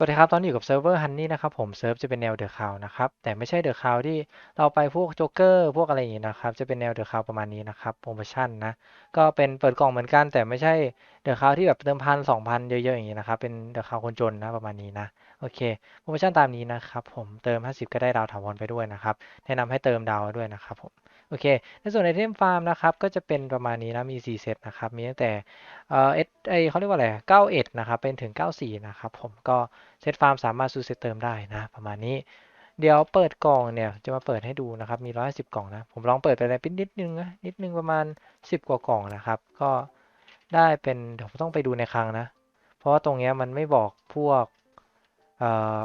สวัสดีครับ ตอนนี้อยู่กับเซิร์ฟเวอร์ฮันนี่นะครับผมเซิร์ฟจะเป็นแนวเดอะคาวนะครับ แต่ไม่ใช่เดอะคาวที่เราไปพวกโจ๊กเกอร์พวกอะไรอย่างงี้นะครับ จะเป็นแนวเดอะคาวประมาณนี้นะครับโปรโมชั่นนะ ก็เป็นเปิดกล่องเหมือนกัน แต่ไม่ใช่เดอะคาวที่แบบเติมพันสองพันเยอะๆอย่างงี้นะครับ เป็นเดอะคาวคนจนนะประมาณนี้นะ โอเค โปรโมชั่นตามนี้นะครับผมเติม 50 ก็ได้ดาวถาวรไปด้วยนะครับ แนะนำให้เติมดาวด้วยนะครับผม โอเค ในส่วนไอเทมฟาร์มนะครับ ก็จะเป็นประมาณนี้นะ มี 4 เซตนะครับ มีตั้งแต่เอ่อเอสไอเขาเรียกว่าอะไรเก้าเอ็ดนะครับ เป็นถึง 94 นะครับผม ก็เซตฟาร์มสามารถซื้อเซตเติมได้นะ ประมาณนี้ เดี๋ยวเปิดกล่องเนี่ย จะมาเปิดให้ดูนะครับ มี 150 กล่องนะ ผมลองเปิดไปเลยป็นนิดนึงนะ นิดนึงประมาณ 10 กว่ากล่องนะครับ ก็ได้เป็น เดี๋ยวผมต้องไปดูในคลังนะ เพราะว่าตรงเนี้ยมันไม่บอกพวก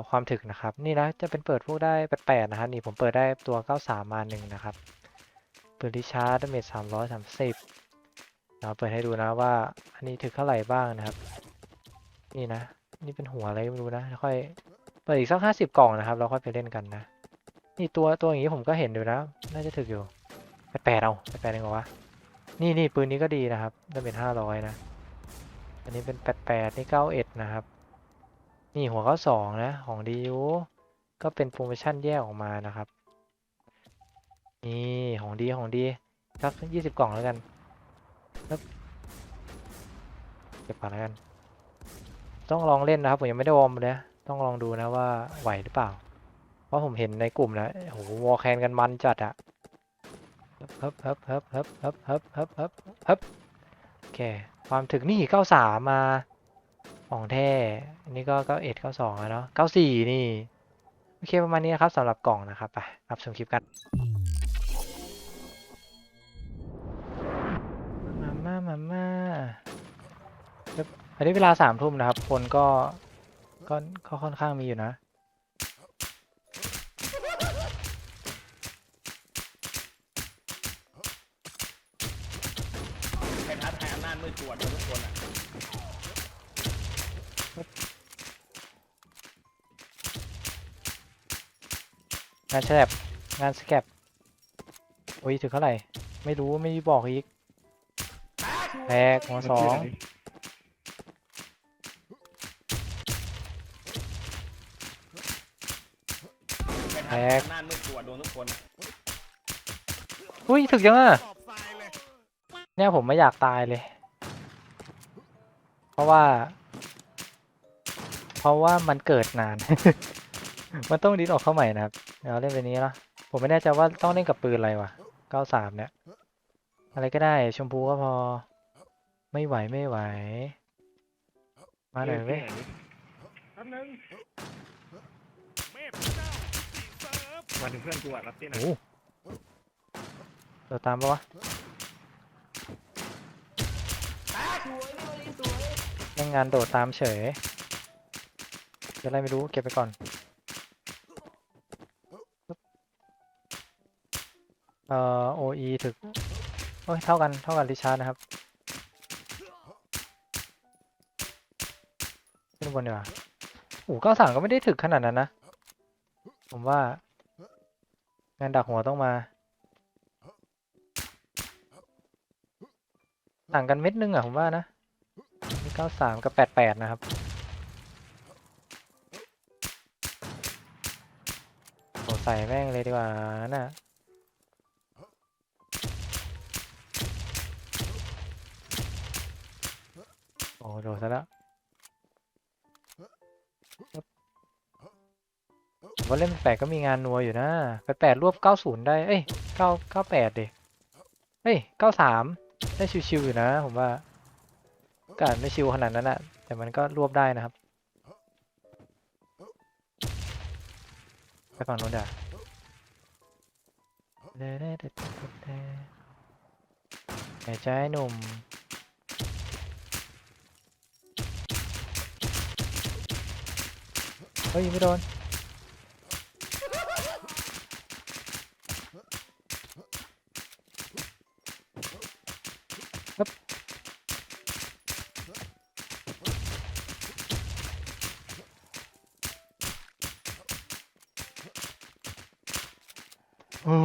ความถึกนะครับ นี่นะ จะเป็นเปิดพวกได้แปดๆนะครับ นี่ผมเปิดได้ตัว 93 มาหนึ่งนะครับ ปืนที่ชาร์จดาเมจ330เราเปิดให้ดูนะว่า อันนี้ถึกเท่าไหร่บ้างนะครับ นี่นะ นี่เป็นหัวอะไรไม่รู้นะ ค่อยเปิดอีกสักห้าสิบกล่องนะครับ เราค่อยไปเล่นกันนะ นี่ตัวตัวอย่างนี้ผมก็เห็นอยู่นะ น่าจะถึกอยู่แปดแปดเอาแปดแปดเองเหรอวะ นี่นี่ปืนนี้ก็ดีนะครับดาเมจห้าร้อยนะ อันนี้เป็นแปดแปดนี่เก้าเอ็ดนะครับ นี่หัวเก็สองนะ ของดีอยู่ก็เป็นโปรโมชั่นแยกออกมานะครับ นี่ของดีของดีสักยี่สิบกล่องแล้วกันเก็บก่อนแล้วกัน ต้องลองเล่นนะครับ ผมยังไม่ได้วอร์มเลยต้องลองดูนะว่าไหวหรือเปล่า เพราะผมเห็นในกลุ่มแล้วโอ้โหวอลแคนกันมันจัดอะฮึบฮึบฮึบฮึบฮึบฮึบฮึบฮึบฮึบโอเค ความถึงนี่เก้าสามมาของแท้อันนี้ก็เก้าเอ็ดเก้าสองแล้วเนาะเก้าสี่นี่ โอเคประมาณนี้นะครับสำหรับกล่องนะครับ ไปรับชมคลิปกัน มาม่ามาม่าเดี๋ยวอันนี้เวลาสามทุ่มนะครับ คนก็ก็ก็ค่อนข้างมีอยู่นะใครท้าทายอำนาจมืดกวนทุกคนอะงานแฉลบงานสแคปโอ้ยถึงเท่าไหร่ ไม่รู้ไม่บอกอีก แรกหัวสองแตใครท้าทายกอำนาจมืดกวนโดนทุกคนอะอุ้ยถึกยังอะเนี่ยผมไม่อยากตายเลย เพราะว่า เพราะว่ามันเกิดนาน มันต้องดิ้นออกเข้าใหม่นะครับเดี๋ยวเราเล่นไปนี้ละผมไม่แน่ใจว่าต้องเล่นกับปืนอะไรวะ 93 เนี่ย อะไรก็ได้ชมพูก็พอ ไม่ไหวไม่ไหว มาหน่อยเว้ยแป๊บนึงมาถึงเพื่อนกูอะรับที่ไหนโอ้โหโดดตามปะวะแม่งงานโดดตามเฉยเดี๋ยวอะไรไม่รู้เก็บไปก่อนเอ่อ OE ถึกโอ้ยเท่ากันเท่ากันริชาร์ดนะครับ บนดีกว่าโอ้เก้าสามก็ไม่ได้ถึกขนาดนั้นนะ ผมว่า งานดักหัวต้องมาต่างกันเม็ดนึงอะผมว่านะนี่เก้าสามกับแปดแปดนะครับโอ้ใส่แม่งเลยดีกว่าน่ะโอ้โดดซะแล้ว ผมว่าเล่นแปดก็มีงานนัวอยู่นะแปแปดรวบเก้าศูนย์ได้ เอ้ยเก้าเก้าแปดดิเอ้ยเก้าสามได้ชิวๆอยู่นะผมว่ากาจไม่ชิวขนาดนั้นอะแต่มันก็รวบได้นะครับไปฝั่งโน้นเดี๋ยวหาใจหนุ่ม ฮ้ยไม่โดนครับโอ้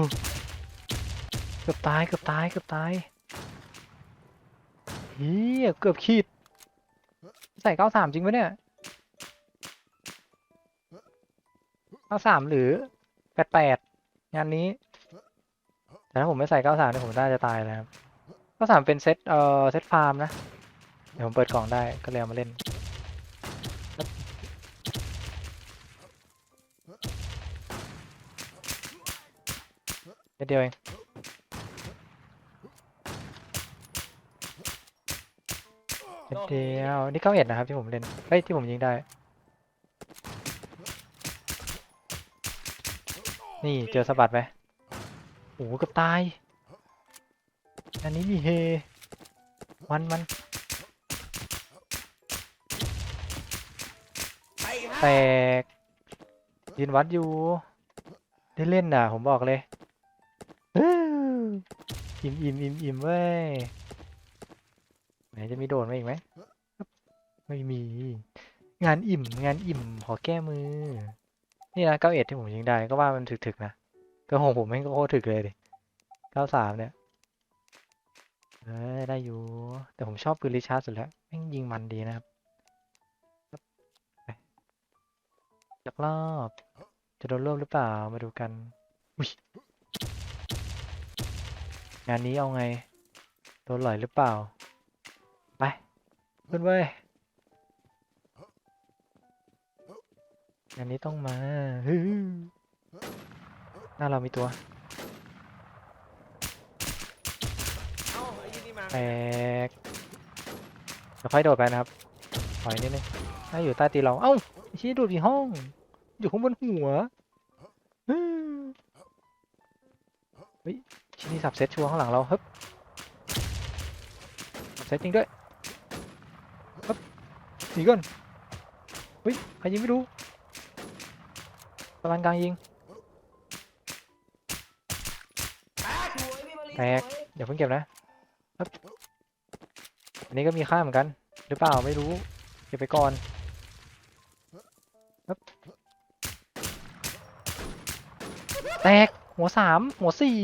เกือบตายเกือบตายเกือบตายเฮียเกือบขีดใส่เก้าสามจริงปะเนี่ย เก้าสามหรือแปดแปดงานนี้ แต่ถ้าผมไม่ใส่เก้าสามเนี่ยผมน่าจะตายแล้วครับเก้าสามเป็นเซตเอ่อเซตฟาร์มนะ เดี๋ยวผมเปิดกล่องได้ก็เลยเอามาเล่นเดียวเองเดเดียวนี่เก้าเอ็ดนะครับที่ผมเล่นเฮ้ยที่ผมยิงได้ นี่เจอสะบัดไหมโอ้โหเกือบตาย อันนี้มีเฮ มันมันแตกยืนวัดอยู่ ได้เล่นน่ะ ผมบอกเลยอื้ออิ่มอิ่มอิ่มอิ่มเว้ย ไหนจะมีโดดมาอีกไหม ไม่มี งานอิ่ม งานอิ่ม ขอแก้มือ นี่นะเก้าเอ็ดที่ผมยิงได้ก็ว่ามันถึกๆนะก็ของผมแม่งก็โคตรถึกเลยดิเก้าสามเนี่ยเอ้ยได้อยู่ แต่ผมชอบปืนริชาร์ดสุดแล้วแม่งยิงมันดีนะครับไปจักรอบ จะโดนรวบหรือเปล่ามาดูกันอุ๊ยงานนี้เอาไง โดนหล่อยหรือเปล่า ไปขึ้นเว้ย งานนี้ต้องมาฮึ่มหน้าเรามีตัวเอ้าไอ้ยี่นี่มาแตกเดี๋ยวค่อยโดดไปนะครับถอยนิดนึงถ้าอยู่ใต้ตีนเรา เอ้าไอ้ชี้โดดที่ห้อง อยู่ข้างบนหัวฮึ่มเฮ้ยชิ้นนี้สับเซตชัวร์ข้างหลังเราฮึบสับเซตจริงด้วยฮึบหนีก่อนเฮ้ยใครยิงไม่รู้ ตะวันกลางยิงสวยพี่มารีแตกสวยเดี๋ยวเพิ่งเก็บนะครับอันนี้ก็มีค่าเหมือนกัน หรือเปล่าไม่รู้ เก็บไปก่อนครับแตก หัวสาม หัวสี่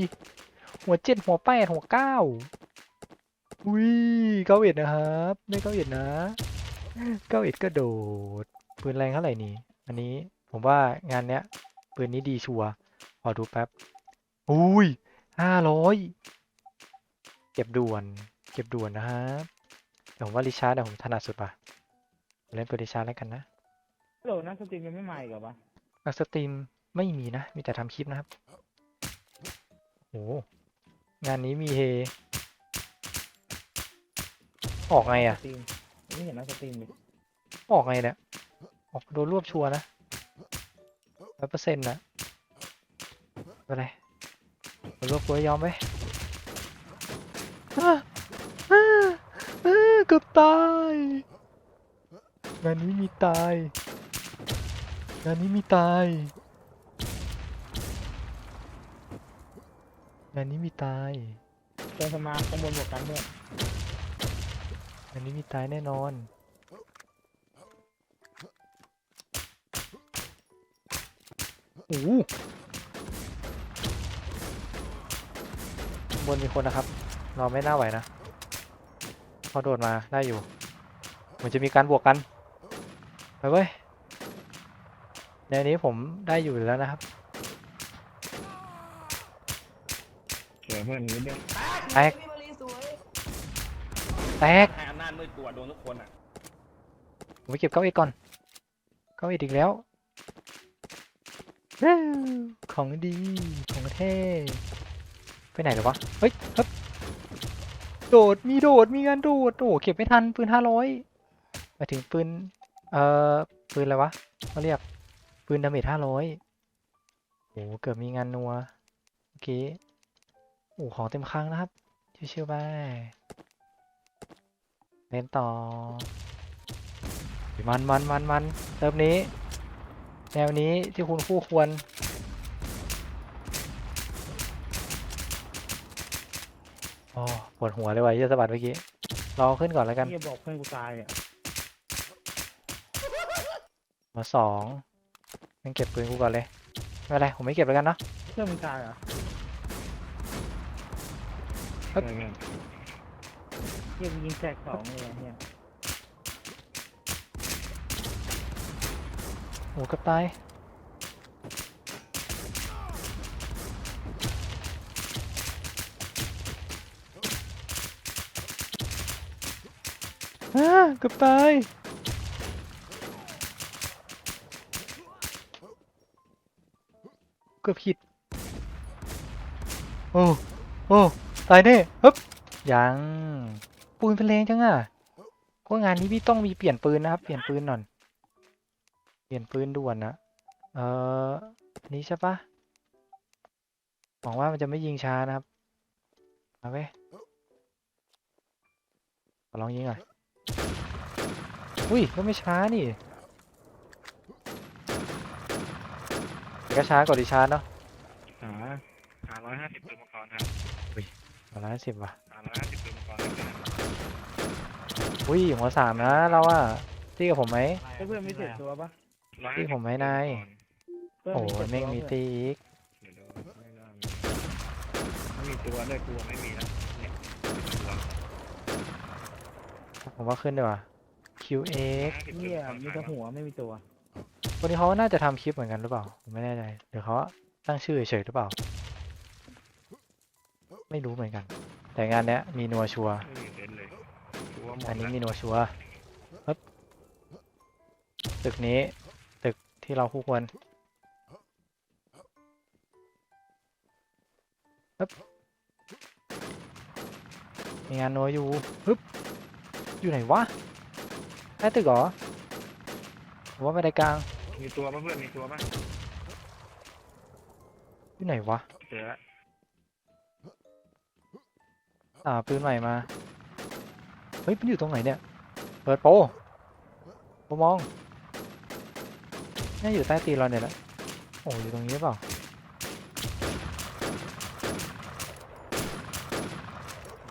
หัวเจ็ดหัวแปดหัวเก้าอุ้ยเก้าเอ็ดนะครับได้เก้าเอ็ดนะ เก้าเอ็ดก็โดดปืนแรงเท่าไหร่นี่ อันนี้ ผมว่างานเนี้ยปืนนี้ดีชัวร์ขอดูแป๊บ อุ้ยห้าร้อยเก็บด่วน เก็บด่วนนะครับแต่ผมว่าริชาร์ดอะผมถนัดสุดป่ะผมเล่นเปิดริชาร์ดแล้วกันนะโหลนักสตรีมยังไม่มาอีกเหรอวะนักสตรีมไม่มีนะ มีแต่ทำคลิปนะครับโอ้งานนี้มีเฮ ออกไงอะสตรีมไม่เห็นนักสตรีมเลยออกไงเนี่ย ออกโดนรวบชัวร์นะ ร้อยเปอร์เซ็นต์นะไม่เป็นไรโดนรวบกูยอมไปอะอะอะเกือบตายงานนี้มีตายงานนี้มีตายงานนี้มีตายเจอสมาข้างบนบวกกันด้วยงานนี้มีตายแน่นอน โอ้โหข้างบนมีคนนะครับ เราไม่น่าไหวนะพอโดดมาได้อยู่ เหมือนจะมีการบวกกัน ไปเว้ย ในนี้ผมได้อยู่แล้วนะครับสวยเพื่อนนิดเดียวแตกสวยพี่มารีสวยแตกให้อำนาจมืดกลัวโดนทุกคนอะผมไปเก็บเก้าอี้ก่อน เก้าอี้อีกแล้วว้าว ของดี ของเท่ไปไหนเหรอวะ เฮ้ยฮึบโดด มีโดด มีงานโดดโอ้เก็บไม่ทัน ปืนห้าร้อยมาถึงปืน เอ่อ ปืนอะไรวะเขาเรียก ปืนดาเมจห้าร้อยโอ้เกือบมีงานนัวเมื่อกี้โอ้ของเต็มคลังนะครับ ชิวๆไปเล่นต่อ มันมันมันมันเติมนี้ แนวนี้ที่คุณคู่ควร อ๋อปวดหัวเลยว่ะเหี้ยอะสะบัดเมื่อกี้ รอขึ้นก่อนแล้วกันพี่บอกเพื่อนกูตายอะมาสองยังเก็บปืนกูก่อนเลย ไม่เป็นไร ผมไม่เก็บแล้วกันเนาะ เพื่อนมึงตายเหรอครับเออเงี้ยเฮียมึงยิงแตกสองเลยอะเนี่ย โอ้กับตายฮ่ากับตายก็ผิด โอ้ โอ้ ตายแน่ฮึบยัง ปืนเป็นเลงจังอะก็งานนี้พี่ต้องมีเปลี่ยนปืนนะครับ เปลี่ยนปืนหน่อย เปลี่ยนปืนด่วนนะเอออันนี้ใช่ปะหวังว่ามันจะไม่ยิงช้านะครับเอาไว้ยขอลองยิงหน่อยอุ้ยก็ไม่ช้านี่แต่ก็ช้ากว่าดิชาร์จเนาะหาหาร้อยห้าสิบปืนมังกรครับร้อยสิบว่ะหาร้อยห้าสิบปืนมังกรครับอุ้ยหัวสามนะเราอะตีกับผมไหมเพื่อนไม่เจ็บตัวปะ ร้อยที่ผมไม่นายเพื่อนโอ้เจ็บยแม่งตัวมีเพื่อนตีอีกเดี๋ยวดูไม่ได้ไม่มีตัวด้วยกลัวไม่มีแล้วเนี่ยตัวผมว่าขึ้นดีกว่า QX เหี้ยมีแต่หัวไม่มีตัวคนนี้เขาน่าจะทำคลิปเหมือนกันหรือเปล่าผมไม่แน่ใจหรือเขาตั้งชื่อเฉยๆหรือเปล่า ไม่รู้เหมือนกัน แต่งานเนี้ยมีนัวชัวร์ไม่มีเซนเลยกลัวหมดอันนี้แล้วมีนัวชัวร์ปึ๊บตึกนี้ตึก ที่เราคู่ควรปึ๊บมีงานนัวอยู่ปึ๊บอยู่ไหนวะใต้ตึกเหรอผมว่าไม่ได้กลาง มีตัวป่ะเพื่อนมีตัวป่ะอยู่ไหนวะเจอละอ่าปืนใหม่มา เฮ้ย มันอยู่ตรงไหนเนี่ย เปิดโปรโปรมอง น่าอยู่ใต้ตีนเราเนี่ยแหละโอ้อยู่ตรงนี้เปล่า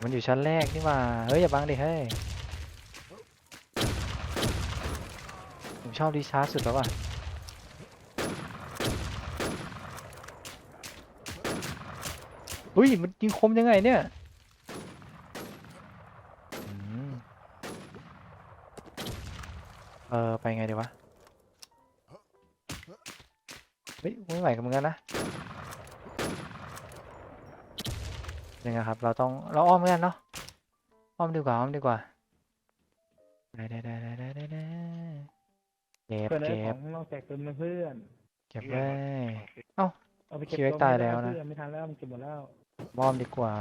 มันอยู่ชั้นแรกนี่ว่าเฮ้ยอย่าบังดิเฮ้ยผมชอบรีชาร์จสุดแล้วว่ะอุ้ยมันยิงคมยังไงเนี่ยเออไปไงดีวะ ฮ้ยไม่ไหวกับมึงแล้วนะยังไงครับ เราต้องเราอ้อมกันเนาะอ้อมดีกว่าอ้อมดีกว่าได้ได้ได้ได้ได้ได้ได้เก็บเพื่อนได้เก็ขอบงนอกแจกเต็มเลยเพื่อนเก็บไว้เอาไปเก็บคิวเอ็กตัวตายไม่ได้แล้วนะ เพื่อนไม่ทันแล้วมันเก็บหมดแล้วอ้อมดีกว่า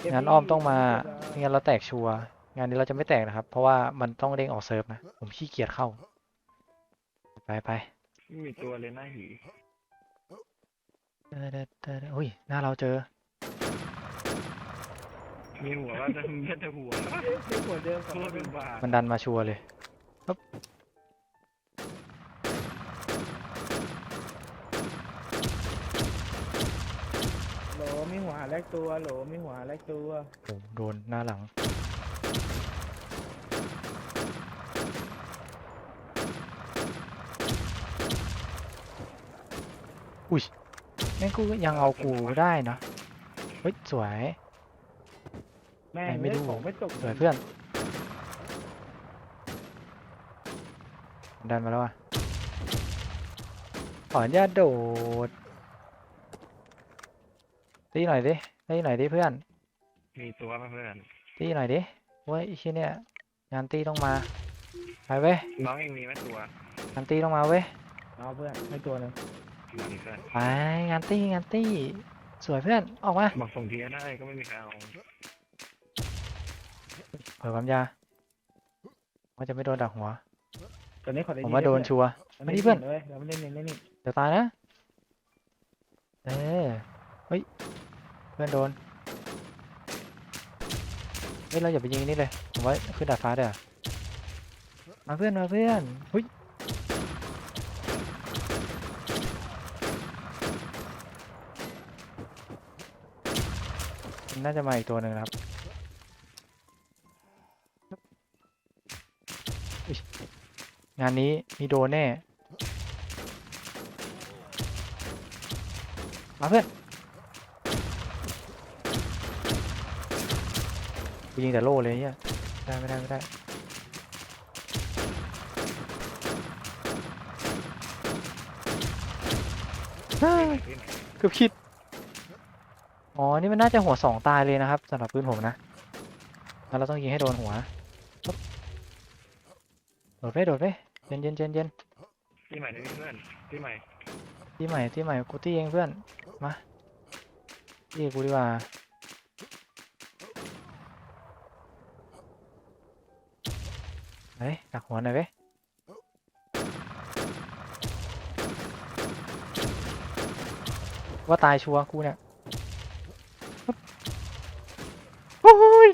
เก็บงั้นดีอ้อมต้องมาเก็บไม่งั้นเราแตกชัวร์งานนี้เราจะไม่แตกนะครับ เพราะว่ามันต้องเด้งออกเซิร์ฟนะ ผมขี้เกียจเข้า ไปไป ไม่มีตัวเลยหน้าหีเด้อเด้อเด้อเด้ออุ้ยหน้าเราเจอ มีหัวว่าจะมีแต่หัวเก็บหัวเดิมโคก่อนตรเป็นบาทมันดันมาชัวร์เลยปึ๊บโหลมีหัวหาแลกตัวโหลมีหัวหาแลกตัวโอ้โดนหน้าหลัง อุ้ยแม่งกูก็ยังเอากูได้เนอะเฮ้ยสวย แม่งไหนไม่รู้เล่นของไม่ตกสวยเพื่อนดันมาแล้วอะขออนุญาตโดดตีหน่อยดิตีหน่อยดิเพื่อนมีตัวป่ะเพื่อนตีหน่อยดิเว้ยไอ้เชี่ยเนี่ยงานตีต้องมาไปเว้ยน้องเองมีไหมตัวงานตีต้องมาเว้ยเอาเพื่อนให้ตัวหนึง มาดิเพื่อนไปงานตีงานตีสวยเพื่อนออกมาบอกส่งทีได้ก็ไม่มีใครเอาเผื่อความยาว่าจะไม่โดนดักหัวตัวนี้ขอได้ผมว่าโดนชัวร์มันมาดิเพื่อนเลยเราไม่เล่นเล่นเล่นนี่เดี๋ยวตายนะเออเฮ้ยเพื่อนโดนเฮ้ยเราอย่าไปยิงนี่เลยผมว่าขึ้นดาดฟ้าเดี๋ยวามาเพื่อนมาเพื่อนหุ้ย น่าจะมาอีกตัวหนึ่งนะครับงานนี้มีโดนแน่ มาเพื่อนกูยิงแต่โล่เลยเนี่ยได้ไม่ได้ไม่ได้เกือบคิด อ๋อ นี่มันน่าจะหัวสองตายเลยนะครับสำหรับปืนผมนะงั้นเราต้องยิงให้โดนหัวปึ๊บดไปโดดไปเย็นเย็นเย็นเย็นที่ใหม่เลยเพื่อนที่ใหม่ที่ใหม่ที่ใหม่กูที่เองเพื่อนมาที่กูดีกว่าเฮ้ยดักหัวหน่อยเว้ยว่าตายชัวร์กูเนี่ย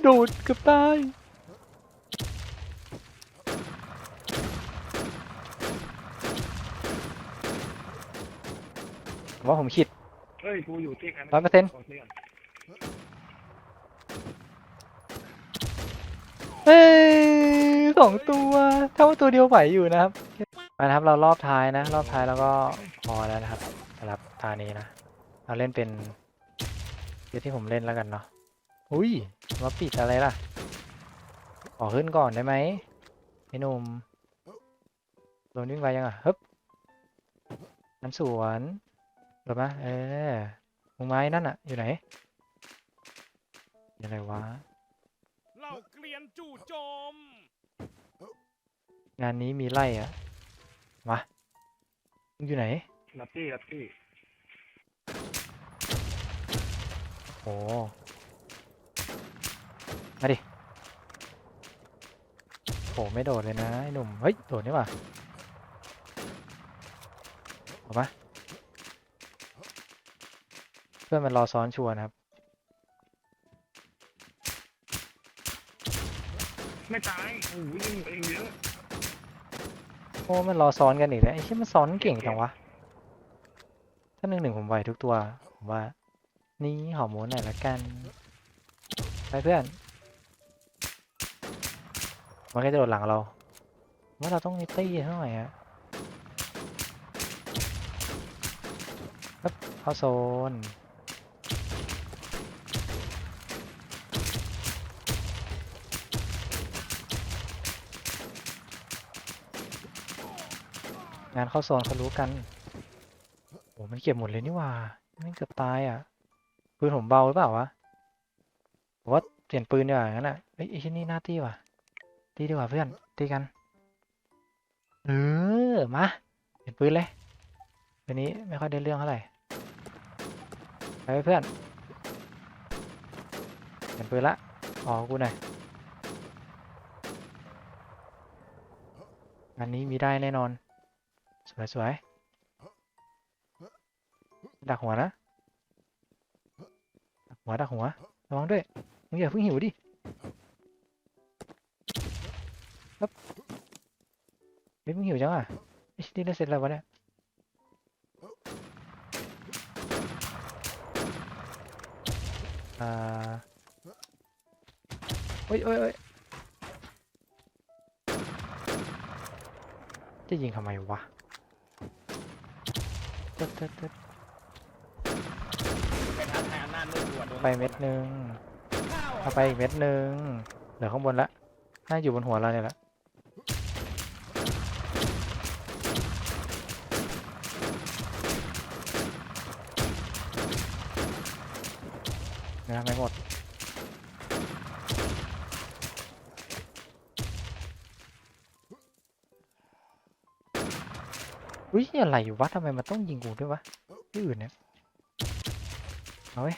โอ้ยโดดเกือบตายผมว่าผมคิด เฮ้ยกูอยู่ที่ใครร้อยเปอร์เซ็นต์ขที่ก่อนเฮ้ยสองตัวถ้าว่าตัวเดียวไหวอยู่นะครับมานะครับเรารอบท้ายนะ รอบท้ายแล้วก็พอแล้วนะครับสำหรับตานี้นะ เราเล่นเป็นเดี๋ยวที่ผมเล่นแล้วกันเนาะ อุ้ยมาปิดอะไรล่ะ ขอขึ้นก่อนได้ไหมไอ้หนุ่มโดนวิ่งไปยังอะฮึบน้ำสวนหรือปะเออมุงไม้นั่นอะ อยู่ไหนอยู่ไหนวะเหล่าเกลียนจู่โจม งานนี้มีไล่อะมามึงอยู่ไหนรับที่รับที่โอ้ มาดิโหไม่โดดเลยนะไอ้หนุ่ม เฮ้ย โดดนี่หว่าเอาปะเพื่อนมันรอซ้อนชัวร์นะครับ ไม่ตายโอ้ยยิงเองเยอะโอ้มันรอซ้อนกันอีกแล้วไอ้ที่มันซ้อนเก่งจังวะ ถ้าหนึ่งหนึ่งผมไหวทุกตัว ผมว่า นี่หอมหมูหน่อยละกัน ไปเพื่อน มันก็จะโดดหลังเราว่าเราต้องมีตี้เท่าไหร่อะครับเข้าโซนงานเข้าโซนเขารู้กันโอ้มันเก็บหมดเลยนี่ว่าม่งเกือบตายอะ ปืนผมเบาหรือเปล่าวะผมว่าเปลี่ยนปืนดีกว่างั้นอะเอ้ยไอ้ที่นี่หน้าตีว่ะ ตีดีกว่าเพื่อน ตีกัน เออ มาเปลี่ยนปืนเลยวันนี้ไม่ค่อยได้เรื่องเท่าไหร่ ไปเพื่อนเปลี่ยนปืนละอ๋อกูหน่อยอันนี้มีได้แน่นอน สวยสวยดักหัวนะ ดักหัวดักหัว ระวังด้วย มึงอย่าเพิ่งหิวดิ ครับเฮ้ยมึงหิวจังอะไอ้ที่ได้เสร็จแล้ววะเนี่ยอ่าโอ้ยโอ้ยโอ้ยจะยิงทำไมวะตึ๊ดตึ๊ดตึ๊ดไปทำให้อำนาจมืดบวชดวงไปเม็ดหนึ่งเอาไปอีกเม็ดหนึ่งเหลือข้างบนละน่าอยู่บนหัวเราเนี่ยแหละเนื้อไม่หมด อุ้ยอะไรวะทำไมมันต้องยิงกูด้วยวะที่อื่นเนี่ยเอาไว้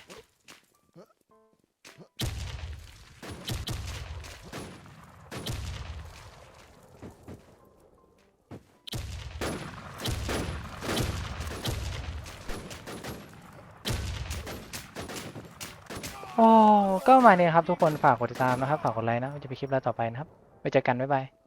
อ๋อก็มาณนี้นะครับทุกคนฝากกดติดตามนะครับ ฝากกดไลค์นะจะไปคลิปแล้วต่อไปนะครับไว้เจอกัน บ๊ายบาย